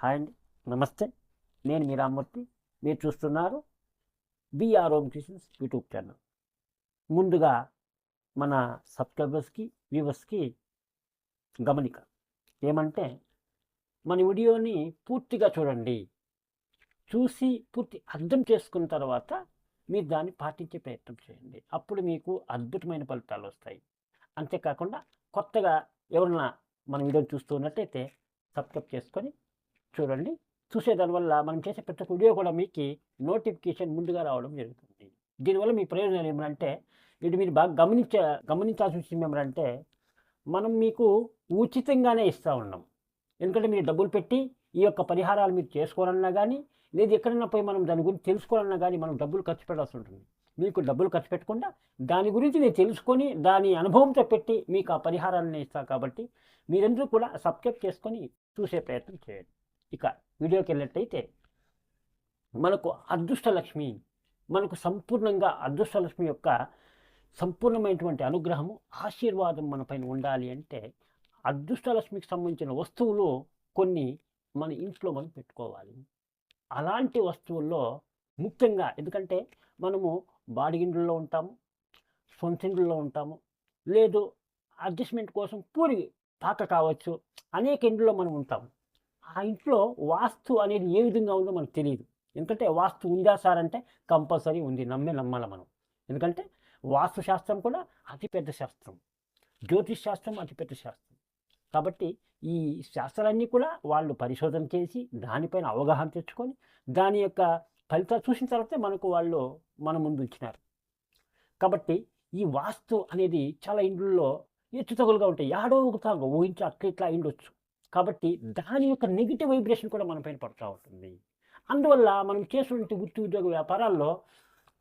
Hi అండి. నమస్తే. నేను మీ రామ్మూర్తి. మీరు చూస్తున్నారు BR home kitchens YouTube channel ముందుగా మన సబ్స్క్రైబర్స్కి వ్యూవర్స్కి గమనిక. ఏమంటే మన వీడియోని పూర్తిగా చూడండి. చూసి పూర్తి అర్థం చేసుకున్న తర్వాత మీరు దాన్ని పాటించే ప్రయత్నం చేయండి. అప్పుడు మీకు అద్భుతమైన ఫలితాలు వస్తాయి. అంతేకాకుండా కొత్తగా ఎవరన్నా మన వీడియోని చూస్తున్నట్టయితే సబ్స్క్రైబ్ చేసుకొని చూడండి. చూసేదానివల్ల మనం చేసే ప్రతి ఒక్క వీడియో కూడా మీకు నోటిఫికేషన్ ముందుగా రావడం జరుగుతుంది. దీనివల్ల మీ ప్రయోజనాలు ఏమంటే ఇది మీరు బాగా గమనించ గమనించాల్సిన విషయం ఏమంటే మనం మీకు ఉచితంగానే ఇస్తూ ఉన్నాం. ఎందుకంటే మీరు డబ్బులు పెట్టి ఈ యొక్క పరిహారాలు మీరు చేసుకోవాలన్నా కానీ లేదు ఎక్కడైనా పోయి మనం దాని గురించి తెలుసుకోవాలన్నా కానీ మనం డబ్బులు ఖర్చు పెట్టాల్సి ఉంటుంది. మీకు డబ్బులు ఖర్చు పెట్టకుండా దాని గురించి నేను తెలుసుకొని దాని అనుభవంతో పెట్టి మీకు ఆ పరిహారాలను ఇస్తాను కాబట్టి మీరందరూ కూడా సబ్స్క్రైబ్ చేసుకొని చూసే ప్రయత్నం చేయండి. ఇక వీడియోకి వెళ్ళినట్టయితే మనకు అదృష్టలక్ష్మి మనకు సంపూర్ణంగా అదృష్టలక్ష్మి యొక్క సంపూర్ణమైనటువంటి అనుగ్రహము ఆశీర్వాదం మన పైన ఉండాలి అంటే అదృష్టలక్ష్మికి సంబంధించిన వస్తువులు కొన్ని మన ఇంట్లో మనం పెట్టుకోవాలి. అలాంటి వస్తువుల్లో ముఖ్యంగా ఎందుకంటే మనము బాడిగిండ్లలో ఉంటాము సొంత ఇండ్లలో ఉంటాము లేదు అడ్జస్ట్మెంట్ కోసం పూరి పాక కావచ్చు అనేక ఇండ్లలో మనం ఉంటాము. ఆ ఇంట్లో వాస్తు అనేది ఏ విధంగా ఉందో మనకు తెలియదు ఎందుకంటే వాస్తు ఉందా సార్ అంటే కంపల్సరీ ఉంది. నమ్మే నమ్మాల మనం. ఎందుకంటే వాస్తు శాస్త్రం కూడా అతిపెద్ద శాస్త్రం. జ్యోతిష్ శాస్త్రం అతిపెద్ద శాస్త్రం. కాబట్టి ఈ శాస్త్రాలన్నీ కూడా వాళ్ళు పరిశోధన చేసి దానిపైన అవగాహన తెచ్చుకొని దాని యొక్క ఫలితాలు చూసిన తర్వాతే మనకు వాళ్ళు మన ముందు ఇచ్చినారు. కాబట్టి ఈ వాస్తు అనేది చాలా ఇండ్లలో ఎత్తుతగులుగా ఉంటాయి. యాడో ఒక తాగు ఊహించి అట్లా ఇట్లా ఉండొచ్చు కాబట్టి దాని యొక్క నెగిటివ్ వైబ్రేషన్ కూడా మన పైన పడుతూ ఉంటుంది అందువల్ల మనం చేసినటువంటి వృత్తి ఉద్యోగ వ్యాపారాల్లో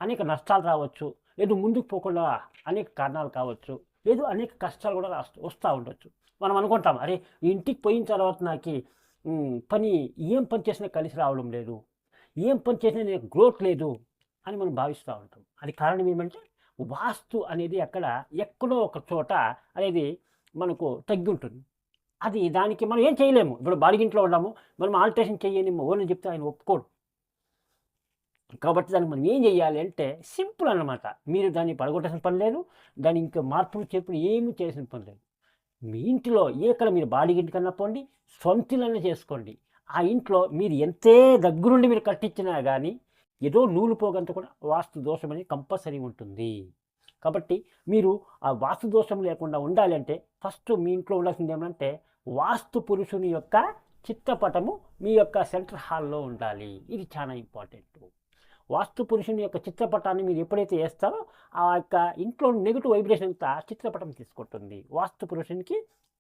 అనేక నష్టాలు రావచ్చు. లేదు ముందుకు పోకుండా అనేక కారణాలు కావచ్చు. లేదు అనేక కష్టాలు కూడా రాస్తూ వస్తూ ఉండొచ్చు. మనం అనుకుంటాం అరే ఇంటికి పోయిన తర్వాత నాకు పని ఏం పని చేసినా కలిసి రావడం లేదు. ఏం పని చేసినా నేను గ్రోత్ లేదు. అని మనం భావిస్తూ ఉంటాం. అది కారణం ఏమంటే వాస్తు అనేది అక్కడ ఎక్కడో ఒక చోట అనేది మనకు తగ్గి ఉంటుంది అది దానికి మనం ఏం చేయలేము. ఇప్పుడు బాడిగింట్లో ఉన్నాము. మనం ఆల్టరేషన్ చేయని ఓన్ చెప్తే ఆయన ఒప్పుకోడు. కాబట్టి దానికి మనం ఏం చేయాలి అంటే సింపుల్ అన్నమాట. మీరు దాన్ని పడగొట్టాల్సిన పని లేదు. దాన్ని ఇంకా మార్పులు చేర్పులు ఏమి చేసిన పని లేదు. మీ ఇంటిలో ఏకడ మీరు బాడిగింటి కన్నా పోండి సొంతిలనే చేసుకోండి. ఆ ఇంట్లో మీరు ఎంతే దగ్గరుండి మీరు కట్టించినా కానీ ఏదో నూలు పోగంత కూడా వాస్తు దోషమని అనేది కంపల్సరీ ఉంటుంది. కాబట్టి మీరు ఆ వాస్తు దోషం లేకుండా ఉండాలి అంటే ఫస్ట్ మీ ఇంట్లో ఉండాల్సింది ఏమంటే వాస్తు పురుషుని యొక్క చిత్రపటము మీ యొక్క సెంటర్ హాల్లో ఉండాలి. ఇది చాలా ఇంపార్టెంట్. వాస్తు పురుషుని యొక్క చిత్రపటాన్ని మీరు ఎప్పుడైతే వేస్తారో ఆ యొక్క ఇంట్లో నెగిటివ్ వైబ్రేషన్ అంతా చిత్రపటం తీసుకుంటుంది. వాస్తు పురుషునికి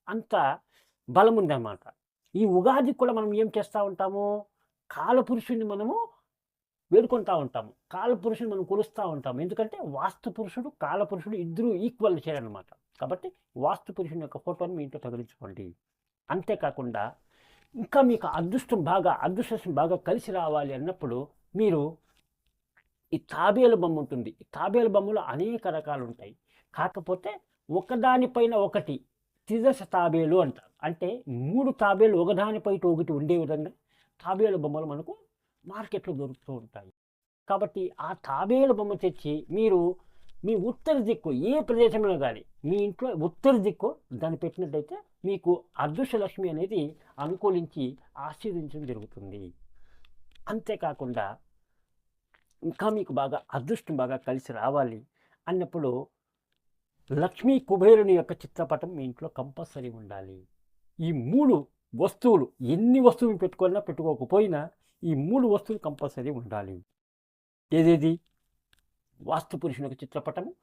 అంత బలం ఉందన్నమాట ఈ ఉగాది కూడా మనం ఏం చేస్తూ ఉంటాము? కాలపురుషుని మనము వేడుకుంటూ ఉంటాము. కాలపురుషుని మనం కొలుస్తూ ఉంటాము. ఎందుకంటే వాస్తు పురుషుడు కాలపురుషుడు ఇద్దరూ ఈక్వల్ చేయాలన్నమాట. కాబట్టి వాస్తు పురుషుని యొక్క ఫోటోని మీ ఇంట్లో తగిలించుకోండి. అంతేకాకుండా ఇంకా మీకు అదృష్టం బాగా అదృష్టం బాగా కలిసి రావాలి అన్నప్పుడు మీరు ఈ తాబేలు బొమ్మ ఉంటుంది. ఈ తాబేలు బొమ్మలో అనేక రకాలు ఉంటాయి. కాకపోతే ఒకదానిపైన ఒకటి త్రిదశ తాబేలు అంటారు. అంటే మూడు తాబేలు ఒకదానిపై ఒకటి ఉండే విధంగా తాబేలు బొమ్మలు మనకు మార్కెట్లో దొరుకుతూ ఉంటాయి. కాబట్టి ఆ తాబేలు బొమ్మ తెచ్చి మీరు మీ ఉత్తర దిక్కు ఏ ప్రదేశంలో కానీ మీ ఇంట్లో ఉత్తర దిక్కు దాన్ని పెట్టినట్టయితే మీకు అదృష్టలక్ష్మి అనేది అనుకూలించి ఆశీర్వించడం జరుగుతుంది. అంతేకాకుండా ఇంకా మీకు బాగా అదృష్టం బాగా కలిసి రావాలి అన్నప్పుడు లక్ష్మీ కుబేరుని యొక్క చిత్రపటం మీ ఇంట్లో కంపల్సరీ ఉండాలి. ఈ మూడు వస్తువులు ఎన్ని వస్తువులు పెట్టుకున్నా పెట్టుకోకపోయినా ఈ మూడు వస్తువులు కంపల్సరీ ఉండాలి. ఏదేది? వాస్తు పురుషుని యొక్క చిత్రపటము.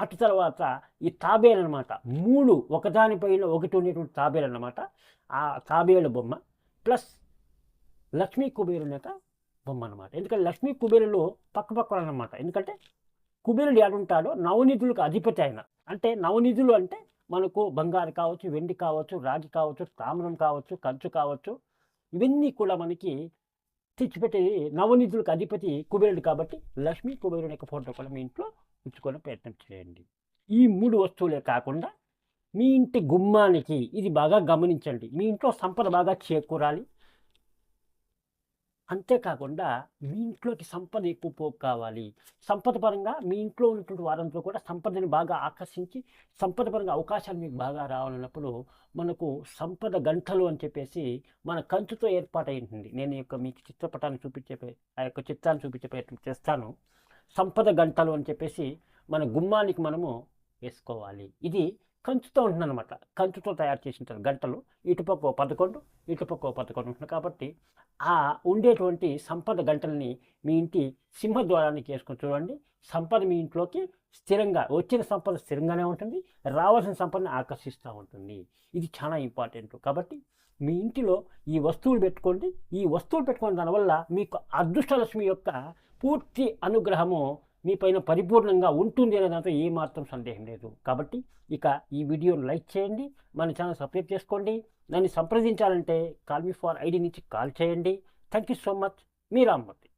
అటు తర్వాత ఈ తాబేలు అనమాట మూడు ఒకదానిపైన ఒకటి ఉండేటువంటి తాబేలు అనమాట ఆ తాబేలు బొమ్మ ప్లస్ లక్ష్మీ కుబేరుని యొక్క బొమ్మ అనమాట ఎందుకంటే లక్ష్మీ కుబేరులు పక్క పక్కన అనమాట ఎందుకంటే కుబేరుడు ఎడుంటాడో నవనిధులకు అధిపతి ఆయన. అంటే నవనిధులు అంటే మనకు బంగారు కావచ్చు వెండి కావచ్చు రాగి కావచ్చు తామ్రం కావచ్చు కంచు కావచ్చు. ఇవన్నీ కూడా మనకి తెచ్చిపెట్టి నవనిధులకు అధిపతి కుబేరుడు కాబట్టి లక్ష్మి కుబేరుని యొక్క ఫోటో కూడా మీ ఇంట్లో ఉంచుకునే ప్రయత్నం చేయండి. ఈ మూడు వస్తువులే కాకుండా మీ ఇంటి గుమ్మానికి ఇది బాగా గమనించండి. మీ ఇంట్లో సంపద బాగా చేకూరాలి. అంతేకాకుండా మీ ఇంట్లోకి సంపద ఎక్కువ పోగు కావాలి. సంపద పరంగా మీ ఇంట్లో ఉన్నటువంటి వారంతో కూడా సంపదని బాగా ఆకర్షించి సంపద పరంగా అవకాశాలు మీకు బాగా రావాలన్నప్పుడు మనకు సంపద గంటలు అని చెప్పేసి మన కంచుతో ఏర్పాటై ఉంటుంది నేను ఈ యొక్క మీకు చిత్రపటాన్ని చూపించే ఆ యొక్క చిత్రాన్ని చూపించే ప్రయత్నం చేస్తాను. సంపద గంటలు అని చెప్పేసి మన గుమ్మానికి మనము వేసుకోవాలి. ఇది కంచుతో ఉంటుంది అనమాట కంచుతో తయారు చేసింటారు గంటలు. ఇటుపక్క ఓ పదకొండు ఇటుపక్క ఓ పదకొండు ఉంటుంది. కాబట్టి ఆ ఉండేటువంటి సంపద గంటల్ని మీ ఇంటి సింహద్వారానికి వేసుకొని చూడండి. సంపద మీ ఇంట్లోకి స్థిరంగా వచ్చిన సంపద స్థిరంగానే ఉంటుంది. రావాల్సిన సంపదను ఆకర్షిస్తూ ఉంటుంది. ఇది చాలా ఇంపార్టెంట్. కాబట్టి మీ ఇంటిలో ఈ వస్తువులు పెట్టుకోండి. ఈ వస్తువులు పెట్టుకోవడం దానివల్ల మీకు అదృష్టలక్ష్మి యొక్క పూర్తి అనుగ్రహము మీ పైన పరిపూర్ణంగా ఉంటుంది అనే దాంట్లో ఏమాత్రం సందేహం లేదు. కాబట్టి ఇక ఈ వీడియోను లైక్ చేయండి మన ఛానల్ సబ్స్క్రైబ్ చేసుకోండి నన్ను సంప్రదించాలంటే కాల్ మీ ఫార్ ఐడి నుంచి కాల్ చేయండి. Thank you so much. Me Rammurthy